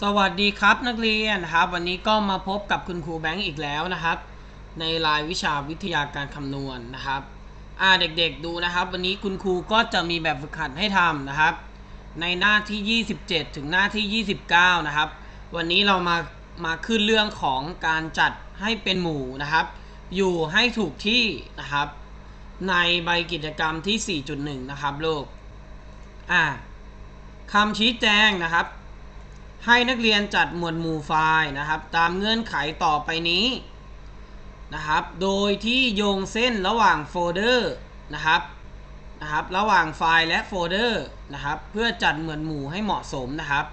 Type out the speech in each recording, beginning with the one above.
สวัสดีครับนักเรียนครับ วันนี้ก็มาพบกับคุณครูแบงค์อีกแล้วนะครับ ในรายวิชาวิทยาการคำนวณนะครับอ่าเด็กๆดูนะครับ วันนี้คุณครูก็จะมีแบบฝึกหัดให้ทำนะครับ ในหน้าที่ 27 ถึงหน้าที่ 29 นะครับ วันนี้เรามามาขึ้นเรื่องของการจัดให้เป็นหมู่นะครับ อยู่ให้ถูกที่นะครับ ในใบกิจกรรมที่ 4.1 นะครับลูกอ่าคำชี้แจงนะครับ ให้นักเรียนจัดหมวดหมู่ไฟล์นะครับ ตามเงื่อนไขต่อไปนี้นะครับ โดยที่โยงเส้นระหว่างโฟลเดอร์นะครับนะครับระหว่างไฟล์และโฟลเดอร์นะครับ เพื่อจัดหมวดหมู่ให้เหมาะสมนะครับ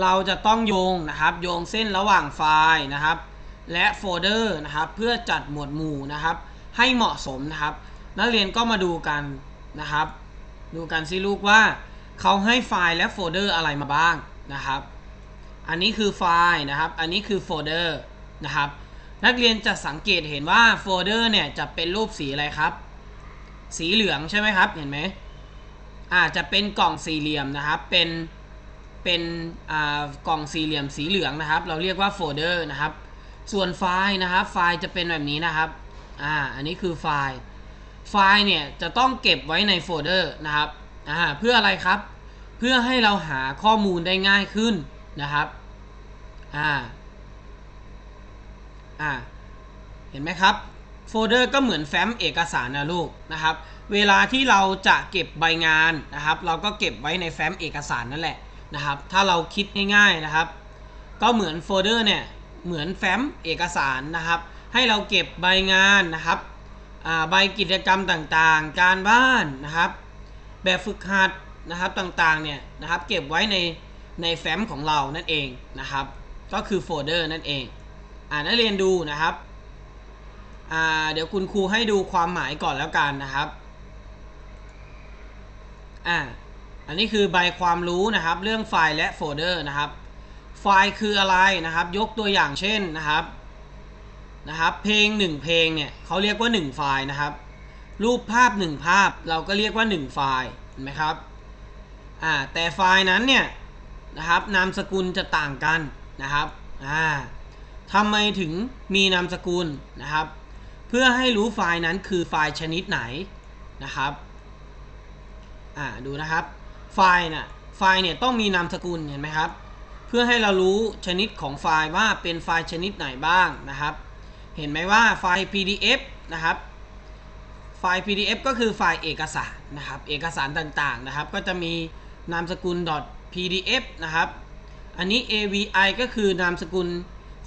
เราจะต้องโยงนะครับโยงเส้นระหว่างไฟล์นะครับ และโฟลเดอร์นะครับ เพื่อจัดหมวดหมู่นะครับ ให้เหมาะสมนะครับ นักเรียนก็มาดูกันนะครับ ดูกันสิลูกว่าเขาให้ไฟล์และโฟลเดอร์อะไรมาบ้างนะครับ อันนี้คือไฟล์นะครับ อันนี้คือโฟลเดอร์นะครับ นักเรียนจะสังเกตเห็นว่าโฟลเดอร์เนี่ยจะเป็นรูปสีอะไรครับ สีเหลืองใช่ไหมครับ เห็นไหมอาจจะเป็นกล่องสี่เหลี่ยมนะครับ เป็น เป็นอ่ากล่องสี่เหลี่ยมสีเหลืองนะครับ เราเรียกว่าโฟลเดอร์นะครับ ส่วนไฟล์นะครับ ไฟล์จะเป็นแบบนี้นะครับ อ่า อันนี้คือไฟล์ ไฟล์เนี่ยจะต้องเก็บไว้ในโฟลเดอร์นะครับ อ่า เพื่ออะไรครับ เพื่อให้เราหาข้อมูลได้ง่ายขึ้นนะครับ อ่า อ่า เห็นไหมครับ โฟลเดอร์ก็เหมือนแฟ้มเอกสารนะลูกนะครับ เวลาที่เราจะเก็บใบงานนะครับ เราก็เก็บไว้ในแฟ้มเอกสารนั่นแหละนะครับ ถ้าเราคิดง่ายๆนะครับ ก็เหมือนโฟลเดอร์เนี่ย เหมือนแฟ้มเอกสารนะครับ ให้เราเก็บใบงานนะครับ ใบกิจกรรมต่างๆ การบ้านนะครับ แบบฝึกหัดนะครับต่างๆเนี่ยนะครับ เก็บไว้ในในแฟ้มของเรานั่นเองนะครับ ก็คือโฟลเดอร์นั่นเอง อ่านักเรียนดูนะครับ อ่าเดี๋ยวคุณครูให้ดูความหมายก่อนแล้วกันนะครับ อ่าอันนี้คือใบความรู้นะครับ เรื่องไฟล์และโฟลเดอร์นะครับ ไฟล์คืออะไรนะครับ ยกตัวอย่างเช่นนะครับนะครับ เพลง 1 เพลงเนี่ยเขาเรียกว่า 1 ไฟล์นะครับ รูปภาพ 1 ภาพเราก็เรียกว่า 1 ไฟล์เห็นไหมครับอ่าแต่ไฟล์นั้นเนี่ยนะครับนามสกุลจะต่างกัน นะครับอ่าทำไมถึงมีนามสกุลนะครับ เพื่อให้รู้ไฟล์นั้นคือไฟล์ชนิดไหนนะครับอ่าดูนะครับไฟล์น่ะไฟล์เนี่ยต้องมีนามสกุลเห็นไหมครับ เพื่อให้เรารู้ชนิดของไฟล์ว่าเป็นไฟล์ชนิดไหนบ้างนะครับ เห็นไหมว่าไฟล์ PDF นะครับไฟล์ PDF ก็คือไฟล์เอกสารนะครับ เอกสารต่างๆนะครับ ก็จะมีนามสกุล .pdf นะครับ อันนี้ AVI ก็คือนามสกุล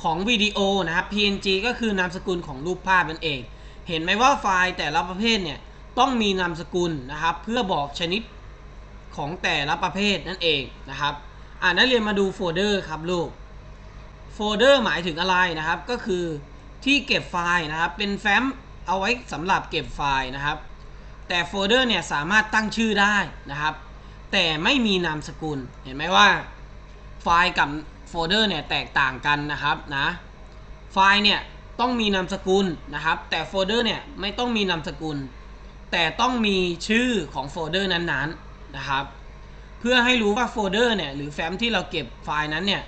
ของวิดีโอนะครับ PNG ก็คือนามสกุลของรูปภาพนั่นเอง เห็นไหมว่าไฟล์แต่ละประเภทเนี่ยต้องมีนามสกุลนะครับ เพื่อบอกชนิดของแต่ละประเภทนั่นเองนะครับอ่านักเรียนมาดูโฟลเดอร์ครับลูกโฟลเดอร์หมายถึงอะไรนะครับ ก็คือที่เก็บไฟล์นะครับ เป็นแฟ้มเอาไว้สำหรับเก็บไฟล์นะครับ แต่โฟลเดอร์เนี่ยสามารถตั้งชื่อได้นะครับ แต่ไม่มีนามสกุลเห็นไหมว่า ไฟล์กับโฟลเดอร์เนี่ยแตกต่างกันนะครับนะไฟล์เนี่ยต้องมีนามสกุลนะครับ แต่โฟลเดอร์เนี่ยไม่ต้องมีนามสกุล แต่ต้องมีชื่อของโฟลเดอร์นั้นๆนะครับ เพื่อให้รู้ว่าโฟลเดอร์เนี่ยหรือแฟ้มที่เราเก็บไฟล์นั้นเนี่ย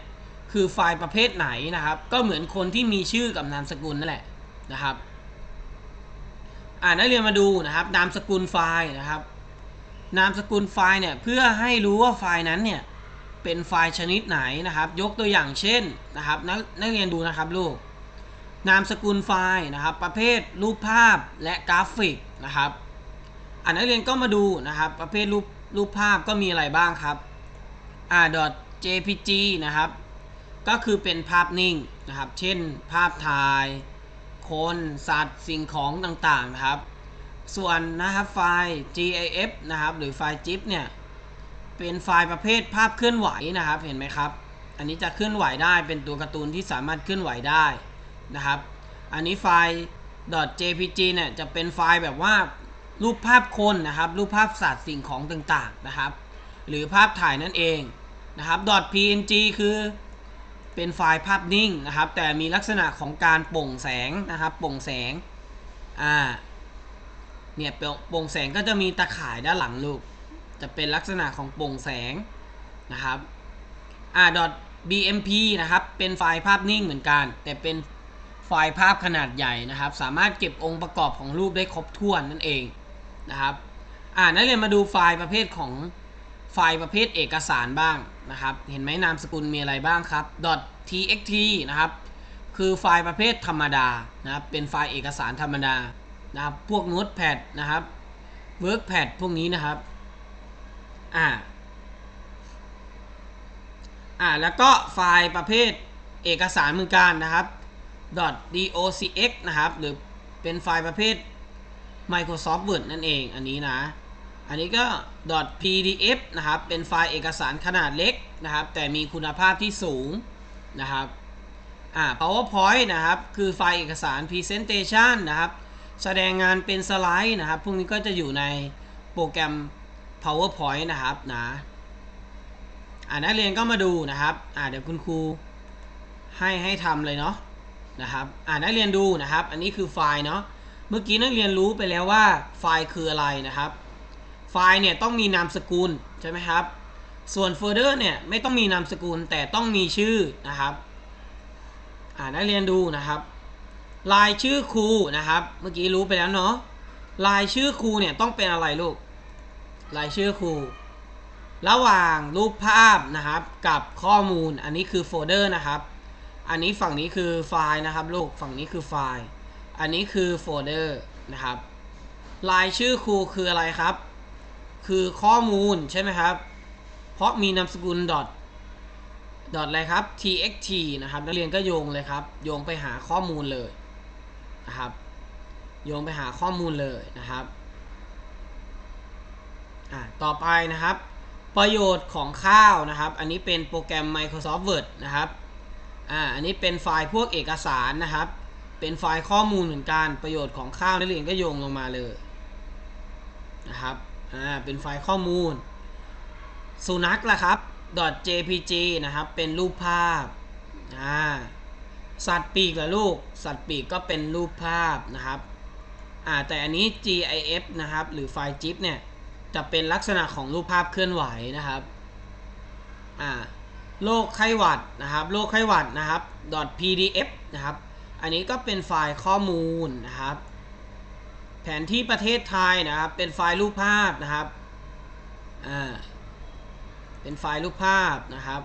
คือไฟล์ประเภทไหนนะครับ ก็เหมือนคนที่มีชื่อกับนามสกุลนั่นแหละนะครับอ่านักเรียนมาดูนะครับ นามสกุลไฟล์นะครับ นามสกุลไฟล์เนี่ยเพื่อให้รู้ว่าไฟล์นั้นเนี่ย เป็นไฟล์ชนิดไหนนะครับ ยกตัวอย่างเช่นนะครับนักนักเรียนดูนะครับลูกนามสกุลไฟล์นะครับ ประเภทรูปภาพและกราฟิกนะครับอ่านักเรียนก็มาดูนะครับ ประเภทรูปรูปภาพก็มีอะไรบ้างครับอ่า .jpg นะครับ ก็คือเป็นภาพนิ่งนะครับ เช่น ภาพถ่าย คนสัตว์สิ่งของต่างๆนะครับ ส่วนนะครับไฟล์ GIF นะครับ หรือไฟล์ GIF เนี่ย เป็นไฟล์ประเภทภาพเคลื่อนไหวนะครับ เห็นไหมครับ อันนี้จะเคลื่อนไหวได้เป็นตัวการ์ตูนที่สามารถเคลื่อนไหวได้นะครับ อันนี้ไฟล์ .jpg เนี่ยจะเป็นไฟล์แบบว่ารูปภาพคนนะครับ รูปภาพสัตว์สิ่งของต่างๆนะครับ หรือภาพถ่ายนั่นเองนะครับ .png คือเป็นไฟล์ภาพนิ่งนะครับ แต่มีลักษณะของการโป่งแสงนะครับ โป่งแสงอ่าเนี่ยโป่งแสงก็จะมีตะข่ายด้านหลังลูก จะเป็นลักษณะของโปร่งแสงนะครับอ่า BMP นะครับ เป็นไฟล์ภาพนิ่งเหมือนกัน แต่เป็นไฟล์ภาพขนาดใหญ่นะครับ สามารถเก็บองค์ประกอบของรูปได้ครบถ้วนนั่นเองนะครับอ่านักเรียนมาดูไฟล์ประเภทของไฟล์ประเภทเอกสารบ้างนะครับ เห็นไหมนามสกุลมีอะไรบ้างครับ .txt นะครับ คือไฟล์ประเภทธรรมดานะครับ เป็นไฟล์เอกสารธรรมดานะครับ พวก Notepad นะครับ WorkPad พวกนี้นะครับ อ่าอ่าแล้วก็ไฟล์ประเภทเอกสารเหมือนกันนะครับ .docx นะครับ หรือเป็นไฟล์ประเภท Microsoft Word นั่นเองอันนี้นะ อันนี้ก็ .pdf นะครับ เป็นไฟล์เอกสารขนาดเล็กนะครับ แต่มีคุณภาพที่สูงนะครับอ่า PowerPoint นะครับ คือไฟล์เอกสาร Presentation นะครับ แสดงงานเป็นสไลด์นะครับ พวกนี้ก็จะอยู่ในโปรแกรม PowerPoint นะครับนะอ่านักเรียนก็มาดูนะครับอ่าเดี๋ยวคุณครูให้ให้ทำเลยเนาะนะครับอ่านักเรียนดูนะครับ อันนี้คือไฟล์เนาะเมื่อกี้นักเรียนรู้ไปแล้วว่าไฟล์คืออะไรนะครับ ไฟล์เนี่ยต้องมีนามสกุลใช่ไหมครับ ส่วนโฟลเดอร์เนี่ยไม่ต้องมีนามสกุลแต่ต้องมีชื่อนะครับอ่านักเรียนดูนะครับลายชื่อครูนะครับ เมื่อกี้รู้ไปแล้วเนาะลายชื่อครูเนี่ยต้องเป็นอะไรลูก ลายชื่อครู ระหว่างรูปภาพนะครับกับข้อมูล อันนี้คือโฟลเดอร์นะครับ อันนี้ฝั่งนี้คือไฟล์นะครับลูก ฝั่งนี้คือไฟล์ อันนี้คือโฟลเดอร์นะครับลายชื่อครูคืออะไรครับ คือข้อมูลใช่ไหมครับ เพราะมีนามสกุล dot dot อะไรครับ txt นะครับนักเรียนก็โยงเลยครับ โยงไปหาข้อมูลเลยนะครับ โยงไปหาข้อมูลเลยนะครับ อ่าต่อไปนะครับ ประโยชน์ของข้าวนะครับ อันนี้เป็นโปรแกรม Microsoft Word นะครับอ่าอันนี้เป็นไฟล์พวกเอกสารนะครับ เป็นไฟล์ข้อมูลเหมือนกันประโยชน์ของข้าวนักเรียนก็โยงลงมาเลยนะครับอ่าเป็นไฟล์ข้อมูล สุนัขล่ะครับ .jpg นะครับ เป็นรูปภาพอ่าสัตว์ปีกละลูก สัตว์ปีกก็เป็นรูปภาพนะครับอ่าแต่อันนี้ GIF นะครับ หรือไฟล์ GIF เนี่ย จะเป็นลักษณะของรูปภาพเคลื่อนไหวนะครับอ่าโรคไข้หวัดนะครับโรคไข้หวัดนะครับ .pdf นะครับ อันนี้ก็เป็นไฟล์ข้อมูลนะครับ แผนที่ประเทศไทยนะครับ เป็นไฟล์รูปภาพนะครับอ่าเป็นไฟล์รูปภาพนะครับ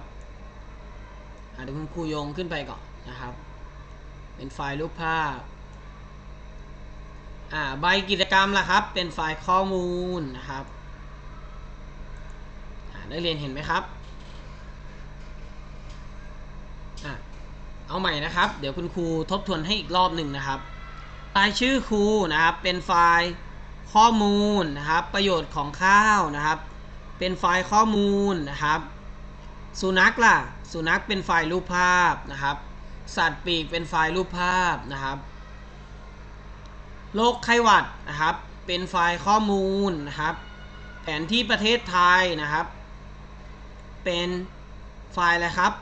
อ่าเดี๋ยวคุณครูโยงขึ้นไปก่อนนะครับ เป็นไฟล์รูปภาพอ่าใบกิจกรรมล่ะครับ เป็นไฟล์ข้อมูลนะครับ นักเรียนเห็นไหมครับอะเอาใหม่นะครับ เดี๋ยวคุณครูทบทวนให้อีกรอบหนึ่งนะครับรายชื่อครูนะครับเป็นไฟล์ข้อมูลนะครับ ประโยชน์ของข้าวนะครับ เป็นไฟล์ข้อมูลนะครับ สุนัขล่ะ สุนัขเป็นไฟล์รูปภาพนะครับ สัตว์ปีกเป็นไฟล์รูปภาพนะครับโรคไข้หวัดนะครับ เป็นไฟล์ข้อมูลนะครับ แผนที่ประเทศไทยนะครับ เป็นไฟล์อะไรครับ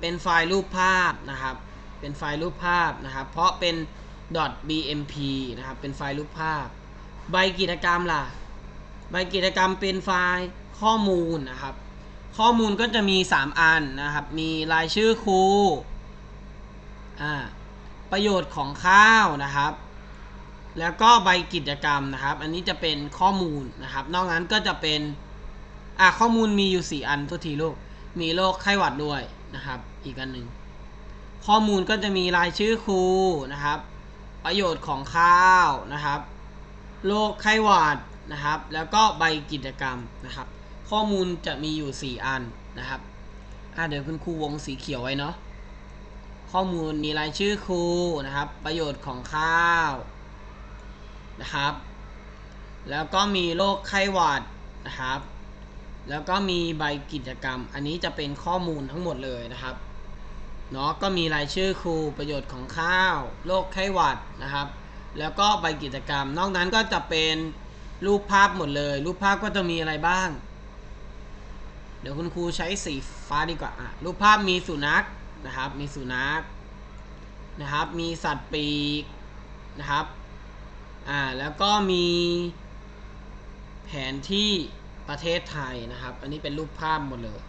เป็นไฟล์รูปภาพนะครับ เป็นไฟล์รูปภาพนะครับ เพราะเป็น .bmp นะครับ เป็นไฟล์รูปภาพ ใบกิจกรรมล่ะ ใบกิจกรรมเป็นไฟล์ข้อมูลนะครับ ข้อมูลก็จะมี 3 อันนะครับ มีรายชื่อครู อ่า ประโยชน์ของข้าวนะครับแล้วก็ใบกิจกรรมนะครับ อันนี้จะเป็นข้อมูลนะครับ นอกนั้นก็จะเป็น อ่าข้อมูลมีอยู่ 4 อันทุกทีลูกมีโรคไข้หวัดด้วยนะครับ อีกอันหนึ่งข้อมูลก็จะมีรายชื่อครูนะครับ ประโยชน์ของข้าวนะครับโรคไข้หวัดนะครับ แล้วก็ใบกิจกรรมนะครับ ข้อมูลจะมีอยู่ 4 อันนะครับอ่าเดี๋ยวคุณครูวงสีเขียวไว้เนาะข้อมูลมีรายชื่อครูนะครับ ประโยชน์ของข้าวนะครับ แล้วก็มีโรคไข้หวัดนะครับ แล้วก็มีใบกิจกรรม อันนี้จะเป็นข้อมูลทั้งหมดเลยนะครับเนาะก็มีรายชื่อครูประโยชน์ของข้าวโรคไข้หวัดนะครับ แล้วก็ใบกิจกรรม นอกนั้นก็จะเป็นรูปภาพหมดเลย รูปภาพก็จะมีอะไรบ้าง เดี๋ยวคุณครูใช้สีฟ้าดีกว่าอะรูปภาพมีสุนัขนะครับ มีสุนัขนะครับ มีสัตว์ปีกนะครับอ่าแล้วก็มีแผนที่ ประเทศไทยนะครับ อันนี้เป็นรูปภาพหมดเลย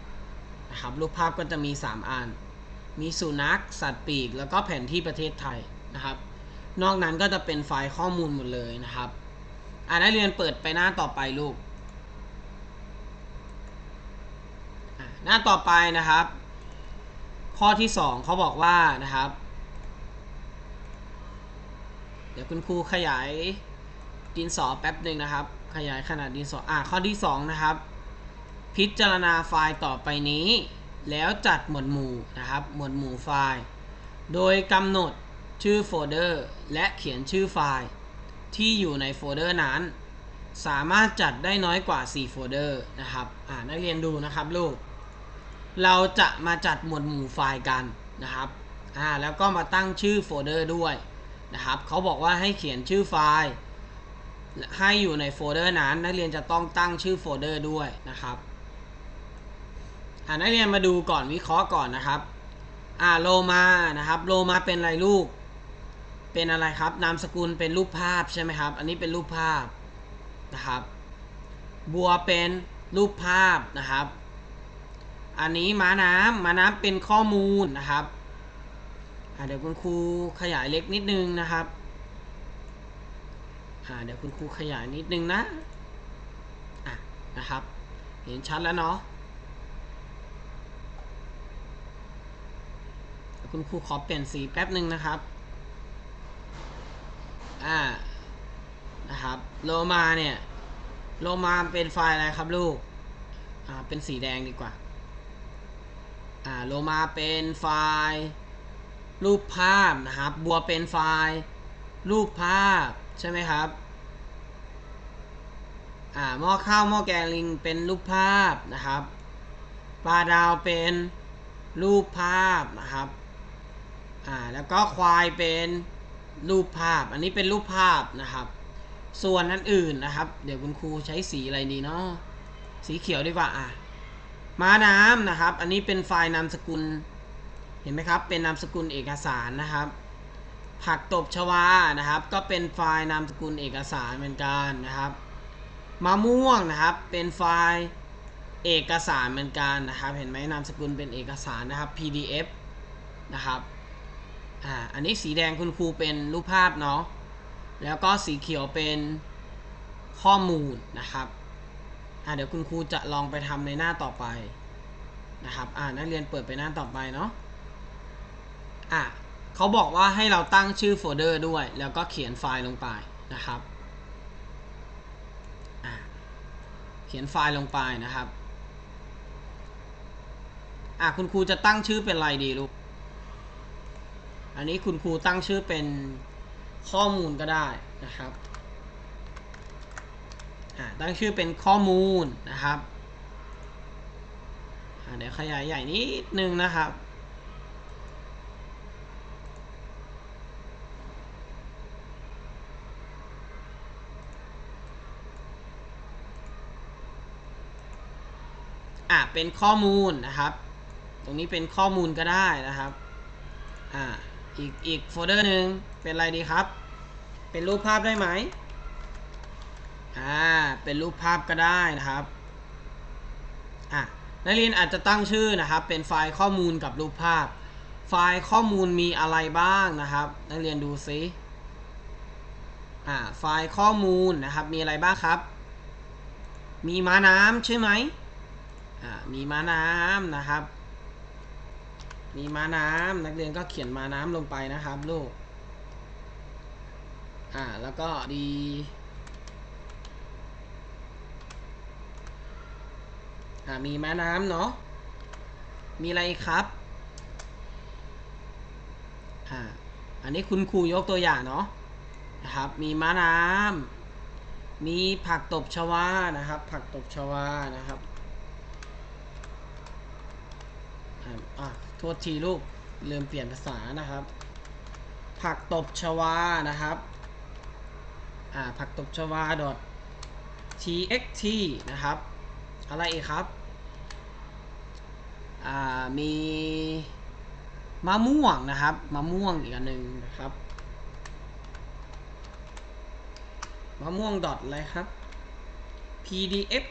นะครับรูปภาพก็จะมี 3อัน มีสุนัขสัตว์ปีก แล้วก็แผนที่ประเทศไทยนะครับ นอกนั้นก็จะเป็นไฟล์ข้อมูลหมดเลยนะครับอ่านักเรียนเปิดไปหน้าต่อไปลูกหน้าต่อไปนะครับ ข้อที่ 2เขาบอกว่านะครับ เดี๋ยวคุณครูขยายดินสอแป๊บหนึ่งนะครับ ขยายขนาดดินสออ่าข้อที่ 2 นะครับ พิจารณาไฟล์ต่อไปนี้ แล้วจัดหมวดหมู่นะครับ หมวดหมู่ไฟล์ โดยกำหนดชื่อโฟลเดอร์และเขียนชื่อไฟล์ ที่อยู่ในโฟลเดอร์นั้น สามารถจัดได้น้อยกว่า 4 โฟลเดอร์นะครับอ่านักเรียนดูนะครับลูก เราจะมาจัดหมวดหมู่ไฟล์กันนะครับอ่าแล้วก็มาตั้งชื่อโฟลเดอร์ด้วยนะครับเขาบอกว่าให้เขียนชื่อไฟล์ ให้อยู่ในโฟลเดอร์นั้น นักเรียนจะต้องตั้งชื่อโฟลเดอร์ด้วยนะครับอ่านักเรียนมาดูก่อนวิเคราะห์ก่อนนะครับอ่าโลมานะครับโลมาเป็นอะไรลูก เป็นอะไรครับ นามสกุลเป็นรูปภาพใช่ไหมครับ อันนี้เป็นรูปภาพนะครับ บัวเป็นรูปภาพนะครับ อันนี้ม้าน้ำม้าน้ำเป็นข้อมูลนะครับเดี๋ยวคุณครูขยายเล็กนิดนึงนะครับ อ่าเดี๋ยวคุณครูขยายนิดนึงนะอะนะครับ เห็นชัดแล้วเนาะคุณครูขอเปลี่ยนสีแป๊บหนึ่งนะครับอ่านะครับโลมาเนี่ยโลมาเป็นไฟล์อะไรครับลูกอ่าเป็นสีแดงดีกว่าอ่าโลมาเป็นไฟล์ รูปภาพนะครับ บัวเป็นไฟล์ รูปภาพ ใช่ไหมครับอ่าหม้อข้าวหม้อแกงลิงเป็นรูปภาพนะครับปลาดาวเป็นรูปภาพนะครับอ่าแล้วก็ควายเป็นรูปภาพ อันนี้เป็นรูปภาพนะครับ ส่วนอันอื่นนะครับ เดี๋ยวคุณครูใช้สีอะไรดีเนาะสีเขียวดีกว่าอะม้าน้ำนะครับ อันนี้เป็นไฟล์นามสกุล เห็นไหมครับ เป็นนามสกุลเอกสารนะครับ ผักตบชวานะครับ ก็เป็นไฟล์นามสกุลเอกสารเหมือนกันนะครับมะม่วงนะครับเป็นไฟล์เอกสารเหมือนกันนะครับ เห็นไหมนามสกุลเป็นเอกสารนะครับ PDF นะครับอ่าอันนี้สีแดงคุณครูเป็นรูปภาพเนาะแล้วก็สีเขียวเป็นข้อมูลนะครับอ่าเดี๋ยวคุณครูจะลองไปทำในหน้าต่อไปนะครับอ่านักเรียนเปิดไปหน้าต่อไปเนาะอะ เขาบอกว่าให้เราตั้งชื่อโฟลเดอร์ด้วย แล้วก็เขียนไฟล์ลงไปนะครับ เขียนไฟล์ลงไปนะครับ อะคุณครูจะตั้งชื่อเป็นอะไรดีลูก อันนี้คุณครูตั้งชื่อเป็นข้อมูลก็ได้นะครับ อ่าตั้งชื่อเป็นข้อมูลนะครับ อ่าเดี๋ยวขยายใหญ่นิดนึงนะครับ เป็นข้อมูลนะครับ ตรงนี้เป็นข้อมูลก็ได้นะครับอ่าอีกอีกโฟลเดอร์หนึ่งเป็นอะไรดีครับ เป็นรูปภาพได้ไหมอ่าเป็นรูปภาพก็ได้นะครับอะนักเรียนอาจจะตั้งชื่อนะครับ เป็นไฟล์ข้อมูลกับรูปภาพ ไฟล์ข้อมูลมีอะไรบ้างนะครับ นักเรียนดูซิอ่าไฟล์ข้อมูลนะครับมีอะไรบ้างครับ มีม้าน้ำใช่ไหม อ่ามีม้าน้ำนะครับ มีม้าน้ำนักเรียนก็เขียนม้าน้ำลงไปนะครับลูกอ่าแล้วก็ดีอ่ามีม้าน้ำเนาะมีอะไรครับอ่าอันนี้คุณครูยกตัวอย่างเนาะนะครับ มีม้าน้ำมีผักตบชวานะครับ ผักตบชวานะครับ อ่า อะโทษทีลูกลืมเปลี่ยนภาษานะครับ ผักตบชวานะครับอ่าผักตบชวา txt นะครับ อะไรอีกครับอ่ามีมะม่วงนะครับมะม่วงอีกอันหนึ่งนะครับมะม่วงดอทอะไรครับ pdf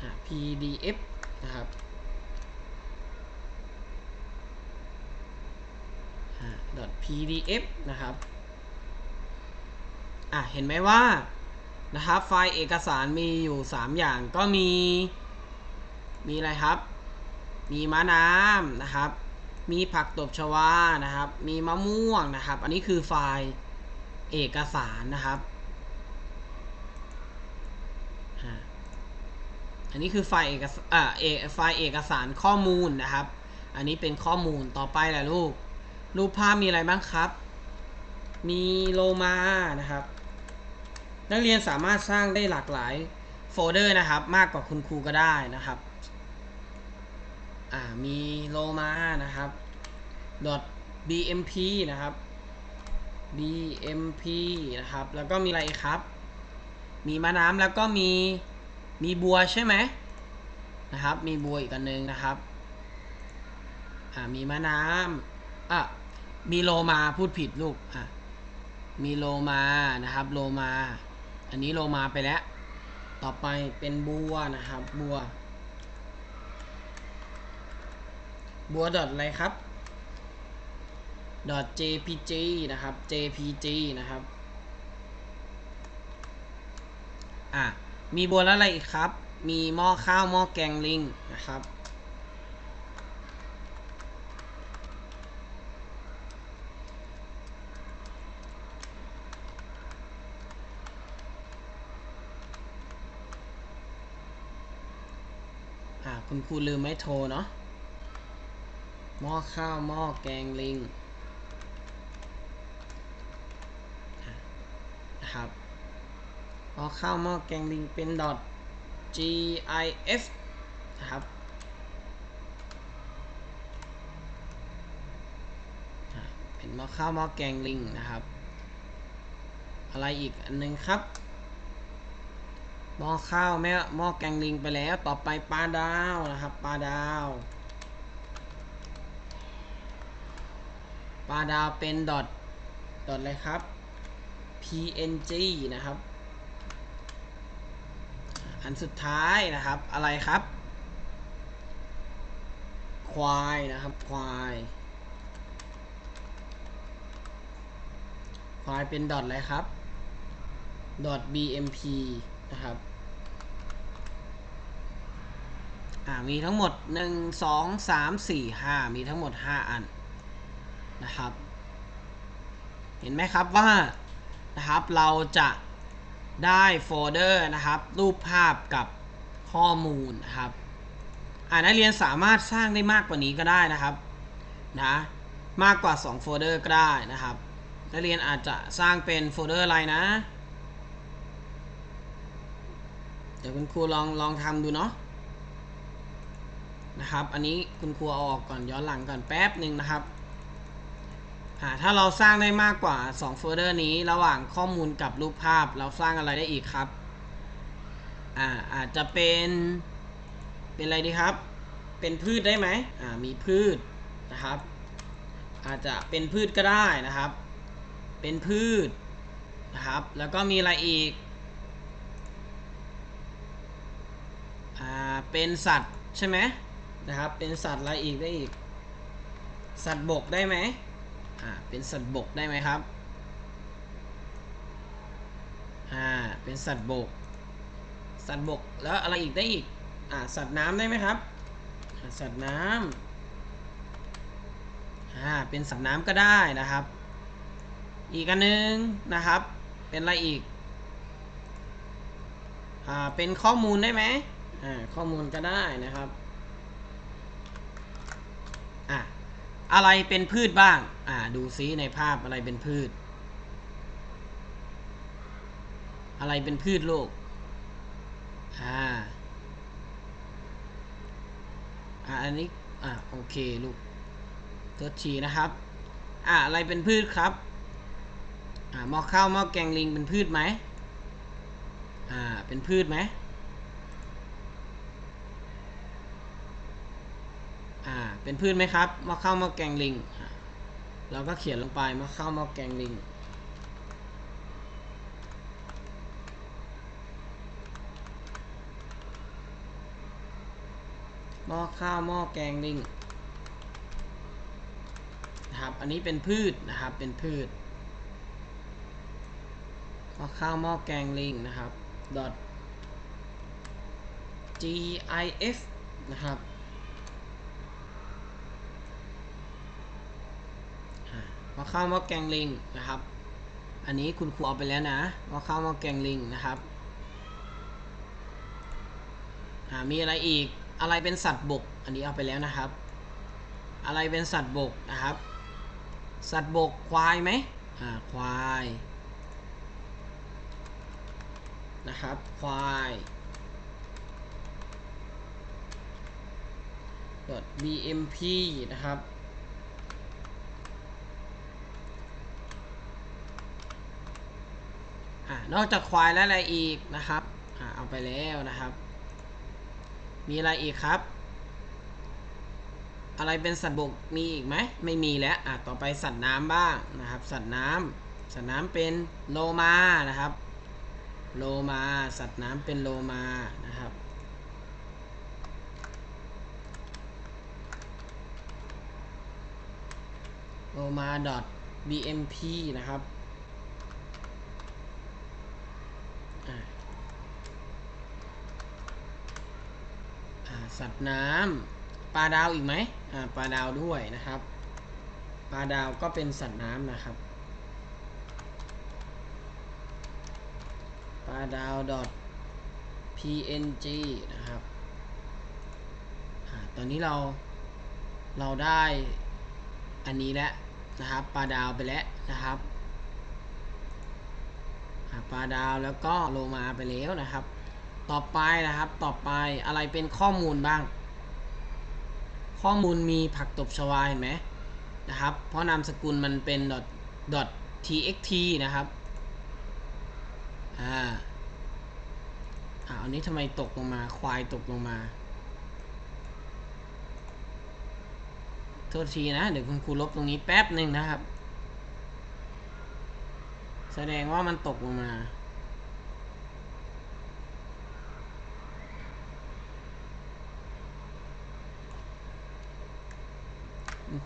อ่า pdf นะครับ .pdf นะครับอะเห็นไหมว่านะครับไฟล์เอกสารมีอยู่ 3 อย่างก็มี มีอะไรครับ มีม้าน้ำนะครับ มีผักตบชวานะครับ มีมะม่วงนะครับ อันนี้คือไฟล์เอกสารนะครับอันนี้คือไฟล์เอกสอ่าเอไฟล์เอกสารข้อมูลนะครับ อันนี้เป็นข้อมูลต่อไปแหละลูก รูปภาพมีอะไรบ้างครับ มีโลมานะครับ นักเรียนสามารถสร้างได้หลากหลายโฟลเดอร์นะครับ มากกว่าคุณครูก็ได้นะครับ อ่า มีโลมานะครับ .bmp นะครับ bmp นะครับ แล้วก็มีอะไรครับ มีมะน้ำแล้วก็มีมีบัวใช่ไหมนะครับ มีบัวอีกอันหนึงนะครับ อ่า มีมะน้ำอะ มีโลมาพูดผิดลูกอะมีโลมานะครับโลมา อันนี้โลมาไปแล้ว ต่อไปเป็นบัวนะครับ บัว บัวดอทอะไรครับดอท jpg นะครับ jpg นะครับอะมีบัวแล้วอะไรอีกครับ มีหม้อข้าวหม้อแกงลิงนะครับ คุณครูลืมไม่โทรเนาะหม้อข้าวหม้อแกงลิงนะครับหม้อข้าวหม้อแกงลิงเป็น gif นะครับเป็นหม้อข้าวหม้อแกงลิงนะครับ อะไรอีกอันนึงครับ หม้อข้าวแม่หม้อแกงลิงไปแล้ว ต่อไปปลาดาวนะครับปลาดาวปลาดาวเป็นดอทดอทอะไรครับ png นะครับ อันสุดท้ายนะครับอะไรครับ ควายนะครับควาย ควายเป็นดอทอะไรครับดอท bmp นะครับมีทั้งหมด 1 2 3 4 5 มีทั้งหมด 5 อันนะครับ เห็นไหมครับว่านะครับเราจะได้โฟลเดอร์นะครับ รูปภาพกับข้อมูลนะครับอ่านักเรียนสามารถสร้างได้มากกว่านี้ก็ได้นะครับนะมากกว่า 2 โฟลเดอร์ก็ได้นะครับนักเรียนอาจจะสร้างเป็นโฟลเดอร์อะไรนะ เดี๋ยวคุณครูลองลองทำดูเนาะนะครับ อันนี้คุณครูเอาออกก่อนย้อนหลังก่อนแป๊บหนึ่งนะครับถ้าเราสร้างได้มากกว่า 2 โฟลเดอร์นี้ระหว่างข้อมูลกับรูปภาพเราสร้างอะไรได้อีกครับอ่าอาจจะเป็นเป็นอะไรดีครับ เป็นพืชได้ไหมอ่ามีพืชนะครับ อาจจะเป็นพืชก็ได้นะครับ เป็นพืชนะครับ แล้วก็มีอะไรอีก อ่า เป็นสัตว์ใช่ไหมนะครับ เป็นสัตว์อะไรอีกได้อีก สัตว์บกได้ไหมอ่า เป็นสัตว์บกได้ไหมครับ อ่า เป็นสัตว์บก สัตว์บกแล้วอะไรอีกได้อีก อ่า สัตว์น้ำได้ไหมครับ สัตว์น้ำอ่า เป็นสัตว์น้ำก็ได้นะครับ อีกอันหนึงนะครับ เป็นอะไรอีก อ่า เป็นข้อมูลได้ไหม ข้อมูลก็ได้นะครับอะอะไรเป็นพืชบ้างอ่าดูซิในภาพอะไรเป็นพืช อะไรเป็นพืชโลกอ่าอ่าอันนี้อ่าโอเคลูกโทษทีนะครับอ่าอะไรเป็นพืชครับอ่าหม้อข้าวหม้อแกงลิงเป็นพืชไหมอ่าเป็นพืชไหม อ่า เป็นพืชไหมครับหม้อข้าวหม้อแกงลิงเราก็เขียนลงไปหม้อข้าวหม้อแกงลิงหม้อข้าวหม้อแกงลิงนะครับอันนี้เป็นพืชนะครับเป็นพืชก็ข้าวหม้อแกงลิงนะครับ gif นะครับ อ่าข้าวหม้อแกงลิงนะครับ อันนี้คุณครูเอาไปแล้วนะว่าข้าวหม้อแกงลิงนะครับมีอะไรอีกอะไรเป็นสัตว์บก อันนี้เอาไปแล้วนะครับ อะไรเป็นสัตว์บกนะครับ สัตว์บกควายไหมอ่าควายนะครับควาย .bmp นะครับ อ่า นอกจากควายแล้วอะไรอีกนะครับอ่าเอาไปแล้วนะครับ มีอะไรอีกครับ อะไรเป็นสัตว์บกมีอีกไหมไม่มีแล้วอะต่อไปสัตว์น้ำบ้างนะครับ สัตว์น้ำสัตว์น้ำเป็นโลมานะครับ โลมา สัตว์น้ำเป็นโลมานะครับโลมา .bmp นะครับอะอ่า สัตว์น้ำปลาดาวอีกไหมอ่าปลาดาวด้วยนะครับปลาดาวก็เป็นสัตว์น้ำนะครับปลาดาว .png นะครับอตอนนี้เราเราได้อันนี้แล้วนะครับปลาดาวไปแล้วนะครับปลาดาวแล้วก็โลมาไปแล้วนะครับ ต่อไปนะครับ ต่อไปอะไรเป็นข้อมูลบ้าง ข้อมูลมีผักตบชวาเห็นไหมนะครับ เพราะนามสกุลมันเป็น .txt นะครับ อ่าอ่าอันนี้ทำไมตกลงมา ควายตกลงมา โทษทีนะ เดี๋ยวคุณครูลบตรงนี้แป๊บหนึ่งนะครับ แสดงว่ามันตกลงมา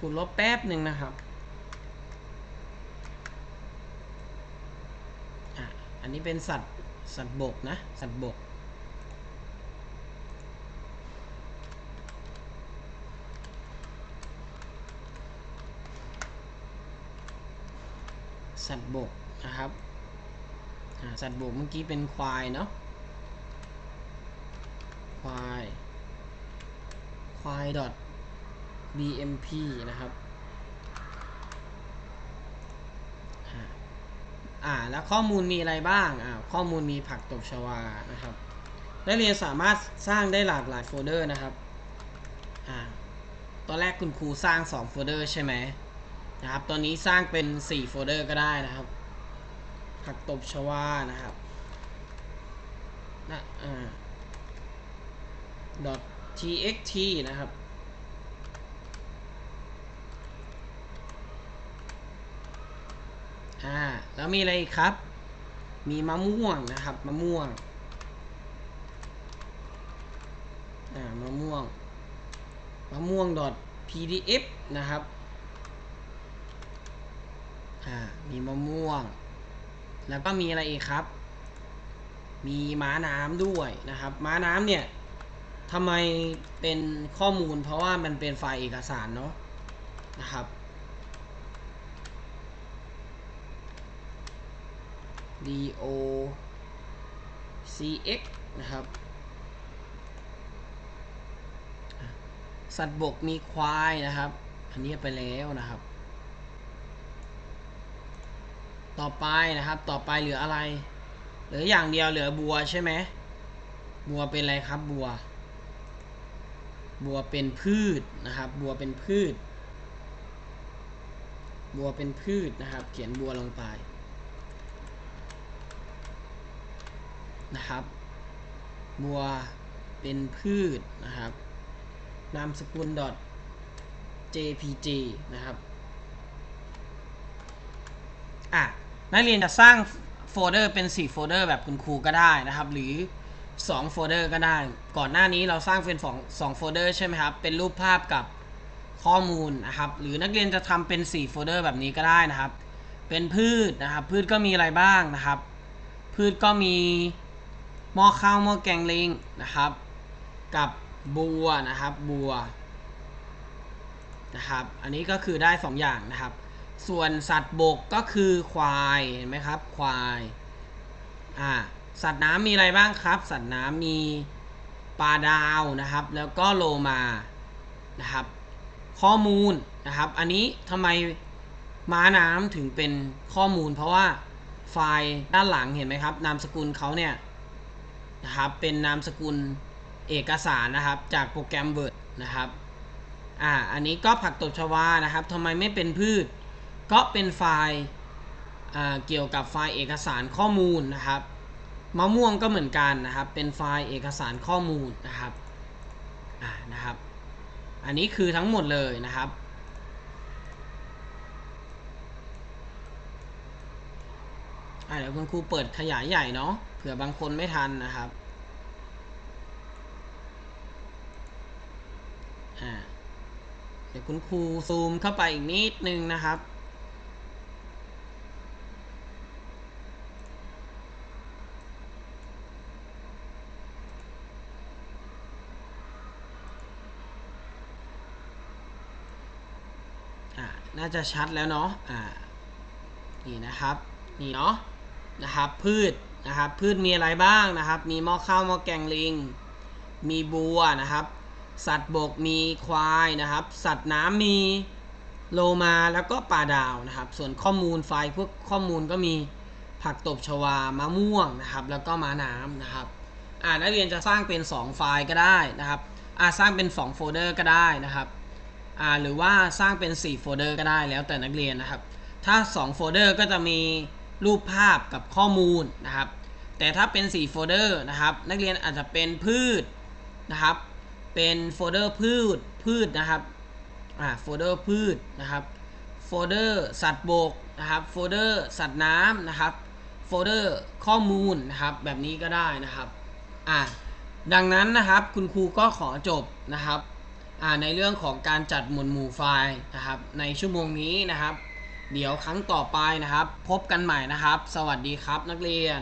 คุณลบแป๊บหนึ่งนะครับอันนี้เป็นสัตว์สัตว์บกนะ สัตว์บก สัตว์บกนะครับสัตว์บกเมื่อกี้เป็นควายเนาะควายควาย dot bmp นะครับอ่าแล้วข้อมูลมีอะไรบ้างอ่าข้อมูลมีผักตบชวานะครับนักเรียนสามารถสร้างได้หลากหลายโฟลเดอร์นะครับอ่าตอนแรกคุณครูสร้าง 2 โฟลเดอร์ใช่ไหมนะครับตอนนี้สร้างเป็น 4 โฟลเดอร์ก็ได้นะครับ ผักตบชวานะครับนะอ่า .txt นะครับ อ่าแล้วมีอะไรครับ มีมะม่วงนะครับมะม่วงอ่ามะม่วงมะม่วง .pdf นะครับอ่ามีมะม่วง แล้วก็มีอะไรอีกครับ มีม้าน้ำด้วยนะครับ ม้าน้ำเนี่ยทำไมเป็นข้อมูลเพราะว่ามันเป็นไฟล์เอกสารเนาะนะครับ do cx นะครับ สัตว์บกมีควายนะครับ อันนี้ไปแล้วนะครับ ต่อไปนะครับ ต่อไปเหลืออะไร เหลืออย่างเดียวเหลือบัวใช่ไหม บัวเป็นอะไรครับบัว บัวเป็นพืชนะครับ บัวเป็นพืช บัวเป็นพืชนะครับ เขียนบัวลงไป นะครับ บัวเป็นพืชนะครับ นามสกุล .jpg นะครับ อะ นักเรียนจะสร้างโฟลเดอร์เป็น 4 โฟลเดอร์แบบคุณครูก็ได้นะครับ หรือ 2 โฟลเดอร์ก็ได้ ก่อนหน้านี้เราสร้างเป็น2 2โฟลเดอร์ใช่ไหมครับ เป็นรูปภาพกับข้อมูลนะครับ หรือนักเรียนจะทำเป็น 4 โฟลเดอร์แบบนี้ก็ได้นะครับ เป็นพืชนะครับ พืชก็มีอะไรบ้างนะครับ พืชก็มี ม้อข้าวหม้อแกงลิงนะครับ กับบัวนะครับบัวนะครับ อันนี้ก็คือได้ 2 อย่างนะครับ ส่วนสัตว์บกก็คือควายเห็นไหมครับ ควายอ่าสัตว์น้ำมีอะไรบ้างครับ สัตว์น้ำมีปลาดาวนะครับ แล้วก็โลมานะครับ ข้อมูลนะครับ อันนี้ทำไมม้าน้ำถึงเป็นข้อมูล เพราะว่าไฟล์ด้านหลังเห็นไหมครับ นามสกุลเขาเนี่ย นะครับเป็นนามสกุลเอกสารนะครับจากโปรแกรม Word นะครับอ่าอันนี้ก็ผักตบชวานะครับทำไมไม่เป็นพืช ก็เป็นไฟล์อ่าเกี่ยวกับไฟล์เอกสารข้อมูลนะครับมะม่วงก็เหมือนกันนะครับ เป็นไฟล์เอกสารข้อมูลนะครับอ่านะครับ อันนี้คือทั้งหมดเลยนะครับ อ่าเดี๋ยวคุณครูเปิดขยายใหญ่เนาะเผื่อบางคนไม่ทันนะครับอ่าเดี๋ยวคุณครูซูมเข้าไปอีกนิดนึงนะครับน่าจะชัดแล้วเนาะ อ่า นี่นะครับ นี่เนาะ นะครับพืชนะครับพืชมีอะไรบ้างนะครับ มีหม้อข้าวหม้อแกงลิง มีบัวนะครับ สัตว์บกมีควายนะครับ สัตว์น้ำมีโลมาแล้วก็ปลาดาวนะครับ ส่วนข้อมูลไฟล์พวกข้อมูลก็มีผักตบชวามะม่วงนะครับ แล้วก็ม้าน้ำนะครับอ่านักเรียนจะสร้างเป็น 2 ไฟล์ก็ได้นะครับอ่าสร้างเป็น 2 โฟลเดอร์ก็ได้นะครับอ่าหรือว่าสร้างเป็น 4 โฟลเดอร์ก็ได้แล้วแต่นักเรียนนะครับ ถ้า 2 โฟลเดอร์ก็จะมี รูปภาพกับข้อมูลนะครับ แต่ถ้าเป็น 4 โฟลเดอร์นะครับ นักเรียนอาจจะเป็นพืชนะครับ เป็นโฟลเดอร์พืชพืชนะครับอ่าโฟลเดอร์พืชนะครับโฟลเดอร์สัตว์บกนะครับโฟลเดอร์สัตว์น้ำนะครับโฟลเดอร์ข้อมูลนะครับแบบนี้ก็ได้นะครับอ่าดังนั้นนะครับคุณครูก็ขอจบนะครับอ่าในเรื่องของการจัดหมวดหมู่ไฟล์นะครับในชั่วโมงนี้นะครับ เดี๋ยวครั้งต่อไปนะครับ พบกันใหม่นะครับ สวัสดีครับนักเรียน